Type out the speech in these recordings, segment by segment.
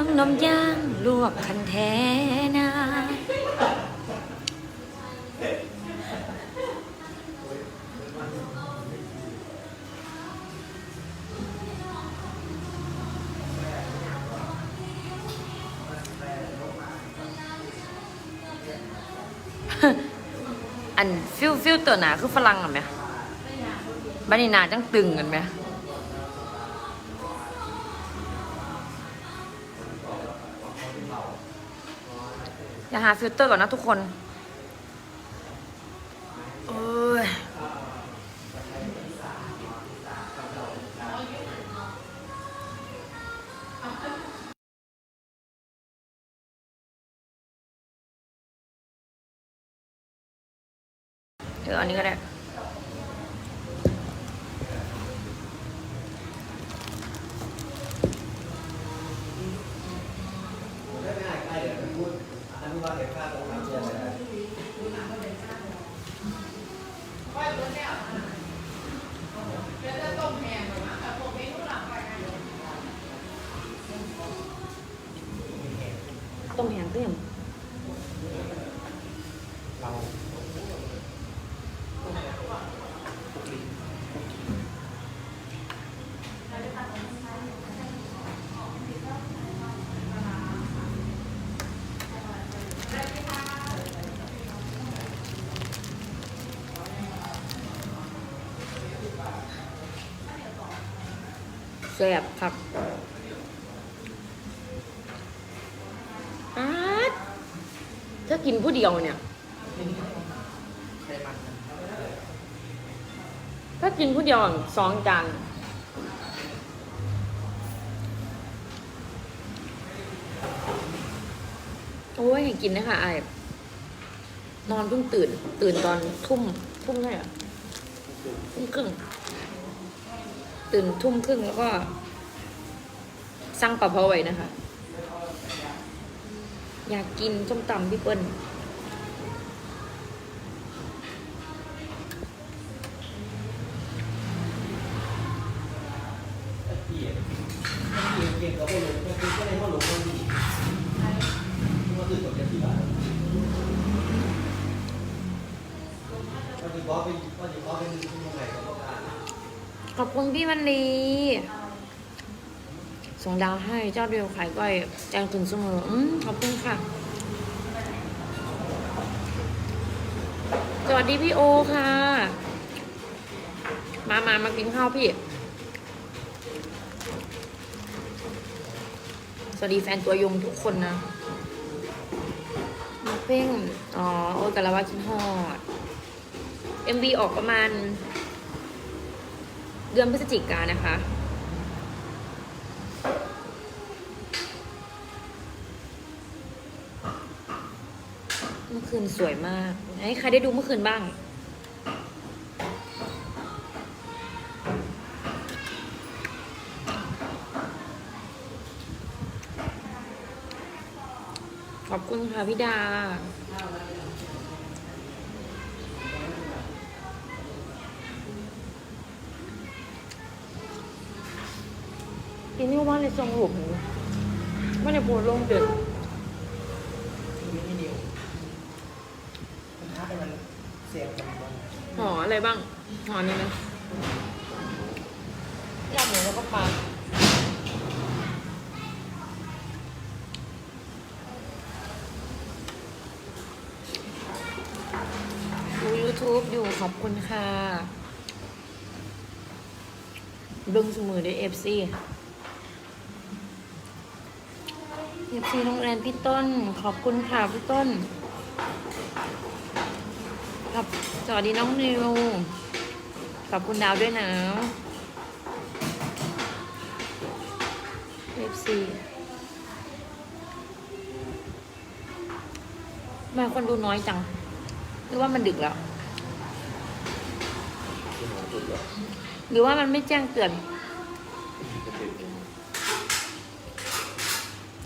องนมย่างลวกคันแทนาอันฟิลฟิลตัวหนาคือฝรั่งอะไหมบ้านนี่หนาจังตึงกันไหม อย่าหาฟิลเตอร์ก่อนนะทุกคนโอ้ยเอออันนี้ก็ได้ ซ่บครับอาดถ้ากินผู้เดียวเนี่ย ถ้ากินผู้เดียวสองจานโอ้ยกินนะคะไอ้นอนเพิ่งตื่น ตื่นตอนทุ่ม ทุ่มเท่าไหร่ทุ่มครึ่ง ตื่นทุ่มครึ่งแล้วก็สั่งปลาเผาไว้นะคะ อยากกินส้มตำพี่เปิ้ลก็ดีว่าคือจบจากที่บ้านวันนี้บอสเป็นวันนี้บอสเป็นยังไงกับการ ขอบคุณพี่วันลีส่งดาวให้เจ้าเดียวขายก้อยแจงถึงเสมออืมขอบคุณค่ะ สวัสดีพี่โอค่ะ มามามากินข้าวพี่ สวัสดีแฟนตัวยงทุกคนนะมาเพ่ง อ๋อ โอ้ยกันล้วว่าคิดฮอด MV ออกประมาณ เดือนพฤศจิกานนะคะ เมื่อคืนสวยมาก ให้ใครได้ดูเมื่อคืนบ้างขอบคุณค่ะพี่ดา ทีนี้ว่าในทรงหลุมว่าในโพลงเดือดที่นี่นิวมันท้าให้มันเสียงกันมันห่ออะไรบ้างห่อนี้ไหมยำหมูแล้วก็ปลาดู YouTube อยู่ขอบคุณค่ะเบิ้งสมือด้วยเอฟซี เอฟซีน้องแรนพี่ต้น ขอบคุณค่ะพี่ต้นครับสวัสดีน้องนิว ขอบคุณดาวด้วยนะ FC ทำไมาคนดูน้อยจัง หรือว่ามันดึกแล้ว หรือว่ามันไม่แจ้งเตือน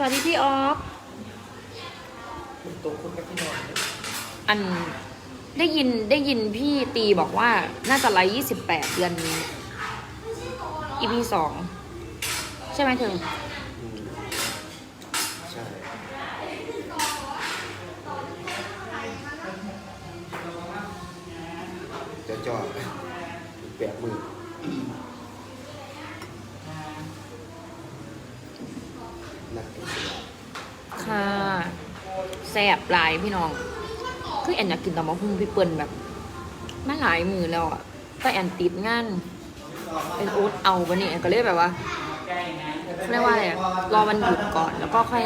สวัสดีพี่ออฟอันได้ยินได้ยินพี่ตีบอกว่าน่าจะไลฟ์ยี่สิบแปดเดือนนี้อีพีสองใช่ไหมเธอจะจอดแปดหมื่น ค่ะแซ่บหลายพี่น้อง คือแอนอยากกินตำมะฮุ่งพี่เปิ้ลแบบมาหลายมือแล้วอะแต่แอนติดงานเป็นโอ๊ตเอาปะเนี่ยแอนก็เลยแบบว่าเรียกว่าอะไรรอมันหยุดก่อนแล้วก็ค่อย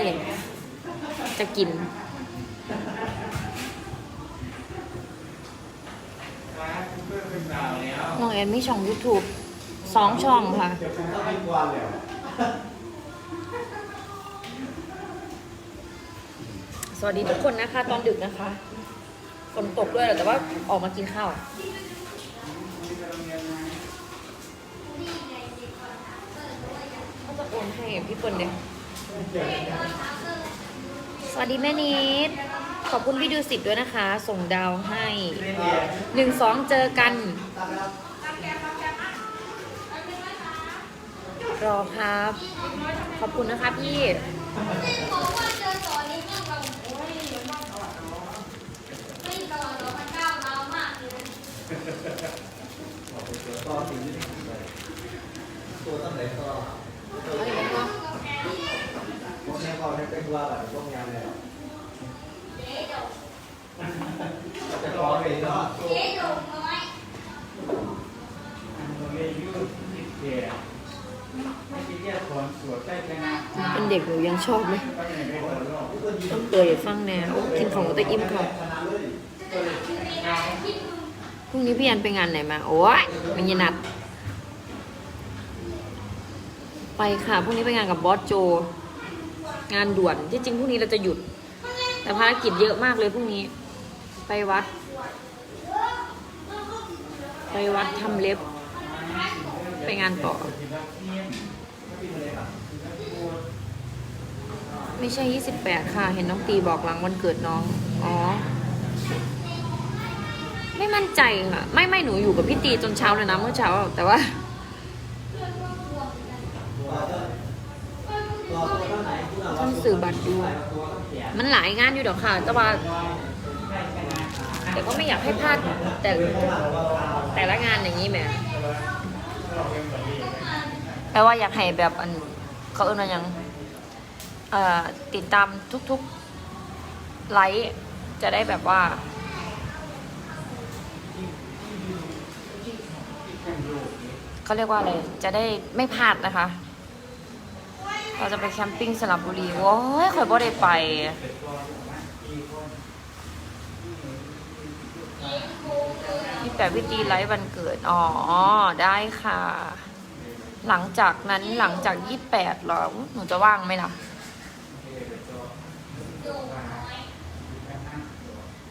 จะกินน้องแอนไม่ช่อง YouTube สองช่องค่ะ สวัสดีทุกคนนะคะ ตอนดึกนะคะฝนตกด้วยแต่ว่าออกมากินข้าวเขาจะโอนให้พี่เปิ้ลเนี่ยสวัสดีแม่นิด ขอบคุณพี่ดูสิทธ์ด้วยนะคะ ส่งดาวให้หนึ่งสองเจอกัน รอครับ ขอบคุณนะคะพี่ บอกว่าเจอต่อนี้ยิ่งเราโอ้ยไม่ต่อต่อมันก้าวร้าวมากเลย ต่ อสิ่งที่เลยตัวตั้งแต่ต่อพวกนี้ก็ให้เป็นว่าแบบพวกงานแล้วเจ๊ดงจะขอไปเนาะเจ๊ดงน้อยเป็นเด็กหนูยังชอบไหมต้องเตยฟังแนวกินของแต่อิ่มค่ะ พรุ่งนี้พี่อันไปงานไหนมา โอ้ยมันยนัด ไปค่ะพรุ่งนี้ไปงานกับบอสโจ งานด่วนที่จริงพรุ่งนี้เราจะหยุด แต่ภารกิจเยอะมากเลยพรุ่งนี้ ไปวัด ไปวัดทำเล็บ ไปงานต่อ ไม่ใช่ 28 ค่ะ เห็นน้องตีบอกหลังวันเกิดน้อง อ๋อ ไม่มั่นใจค่ะ ไม่ไม่หนูอยู่กับพี่ตีจนเช้าเลยนะเมื่อเช้า แต่ว่าท่านสื่อบัตรดูมันหลายงานอยู่ดอกค่ะ แต่ว่า แต่ก็ไม่อยากให้พลาดแต่แต่ละงานอย่างนี้แหมแปลว่าอยากให้แบบอันเขาเอิ้นว่ายังติดตามทุกๆไลฟ์จะได้แบบว่า เขาเรียกว่าอะไร จะได้ไม่พลาดนะคะ เราจะไปแคมปิ้งสลับบุรีโว้ยข่อยบ่ได้ไปพี่แปะวิตีไลฟ์วันเกิด อ๋อ ได้ค่ะ หลังจากนั้นหลังจากยี่แปดหรอ หนูจะว่างไหมล่ะ ดงน้อย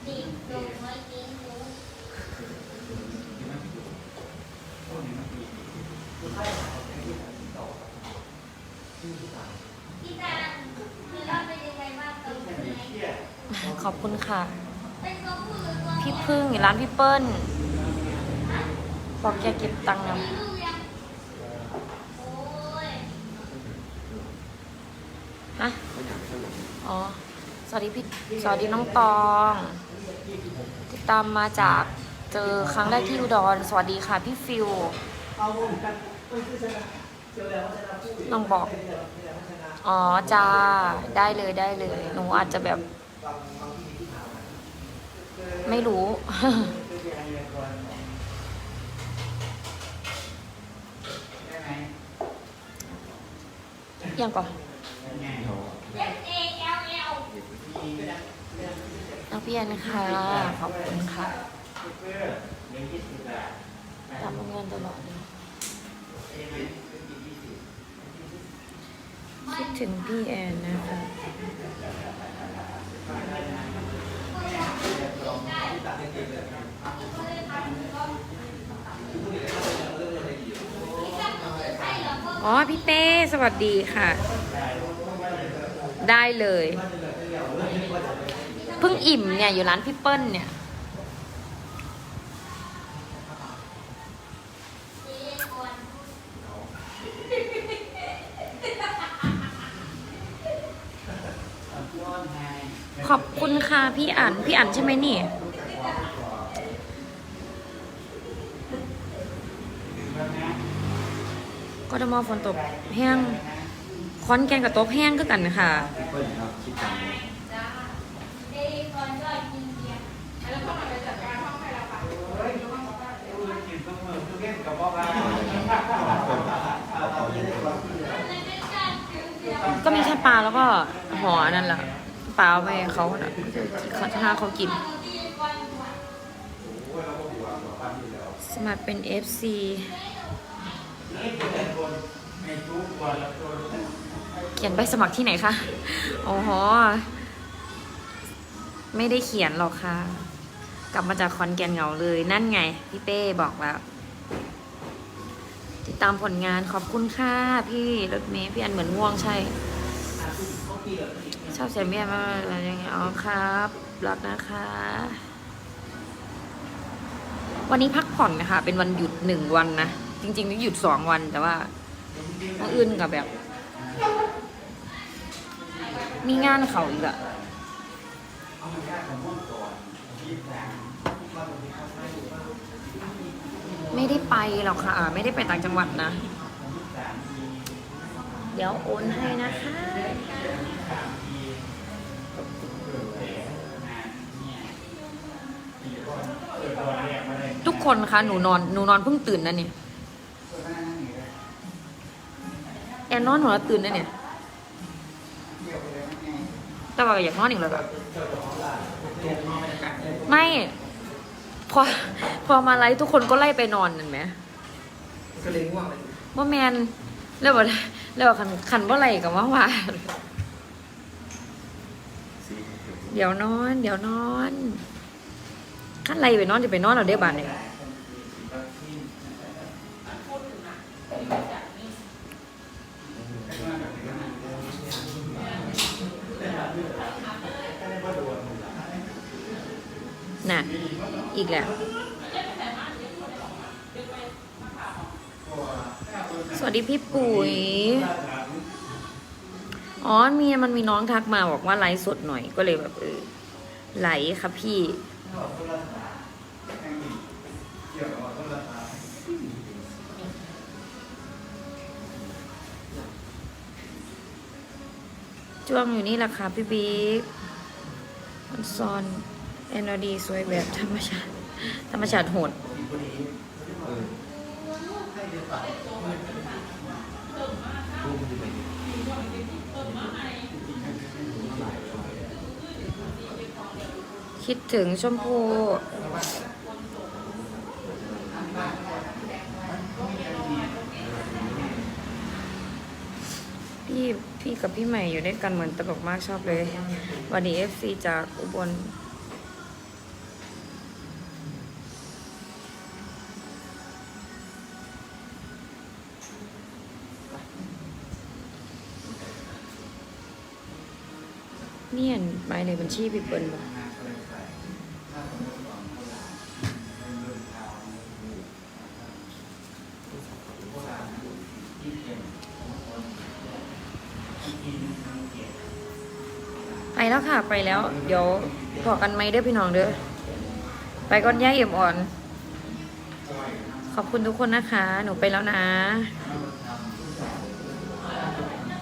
ดิงดงน้อยดิงดงพี่ตาคือเราเป็นยังไงบ้างตัวเป็นไง ขอบคุณค่ะ พี่พึ่งอยู่ร้านพี่เปิ้ล บอกแกเก็บตังค์นะมีลูกยังโอ้ยฮะ อ๋อ สวัสดีพี่ สวัสดีน้องตอง ติดตามมาจากเจอครั้งแรกที่อุดร สวัสดีค่ะพี่ฟิวเอาวงกันไม่คือชนะเจอแล้วชนะผู้น้องบอก อ๋อจ้า ได้เลยได้เลย หนูอาจจะแบบ ไม่รู้ ยังก่อนเอฟเอเอลเอลน้องพี่แอนค่ะ ขอบคุณค่ะทำโรงเรียนตลอดเลยคิดถึงพี่แอนนะคะ อ๋อ พี่เต้ สวัสดีค่ะ ได้เลย เพิ่งอิ่มเนี่ย อยู่ร้านพี่เปิ้ลเนี่ย ขอบคุณค่ะพี่อั๋นพี่อั๋นใช่ไหมนี่ กทมฝนตกแห้งคอนแกนกับตกแห้งคือกันค่ะเพิ่นครับคิดตามนี้จ้าเด็กก่อนก็กินเกินเสมอทุเรียนกับพ่อบ้านเขาจะก็มีแค่ปลาแล้วก็หอนั่นแหละปลาเอาไปให้เขาน่ะเขาถ้าเขากิน สมัครเป็น FC นี่ เขียนใบสมัครที่ไหนคะอ๋อไม่ได้เขียนหรอกค่ะ กลับมาจากคอนแกนเหงาเลย นั่นไง พี่เป้บอกแล้ว ติดตามผลงานขอบคุณค่ะ พี่รถเมย์พี่อันเหมือนง่วงใช่ ชอบเสียงพี่อันมากอะไรอย่างเงี้ยอ๋อครับรักนะคะวันนี้พักผ่อนนะคะ เป็นวันหยุดหนึ่งวันนะ จริงๆนี่หยุดสองวันแต่ว่าวันอื่นกับแบบ มีงานเขาอีกอะไม่ได้ไปหรอกค่ะ ไม่ได้ไปต่างจังหวัดนะ เดี๋ยวโอนให้นะคะทุกคนคะหนูนอนหนูนอนเพิ่งตื่นนะนี่ แอนนอนหนูแล้วตื่นนะเนี่ย แต่ว่าก็อยากนอนอีกแล้วอะไม่ พอ พอมาไลฟ์ทุกคนก็ไล่ไปนอนนั่นไหมก็เลยง่วงเลยว่าแมนแล้วว่าแล้วว่าคันคันว่าไรกับว่าว่าเดี๋ยวนอน เดี๋ยวนอนขั้นไรไปนอนจะไปนอนเราได้บานเนี่ย น่ะ อีกแล้ว สวัสดีพี่ปุ๋ย อ๋อมีมันมีน้องทักมาบอกว่าไลฟ์สดหน่อยก็เลยแบบเออไหลค่ะพี่ จ้วงอยู่นี่แหละค่ะพี่บิ๊กมันซอน แอนอดีสวยแบบธรรมชาติ ธรรมชาติโหดคิดถึงชมพูพี่พี่กับพี่ใหม่อยู่ด้วยกันเหมือนตลกมากชอบเลยสวันดีเอฟซีจากอุบล เนี่ยหมาในบัญชีพี่เปิ้ลบ่ไปแล้วค่ะไปแล้ว เดี๋ยวพอกันไหมเด้อพี่น้องเด้อไปก่อนย่าเอี่ยมอ่อน ขอบคุณทุกคนนะคะ หนูไปแล้วนะ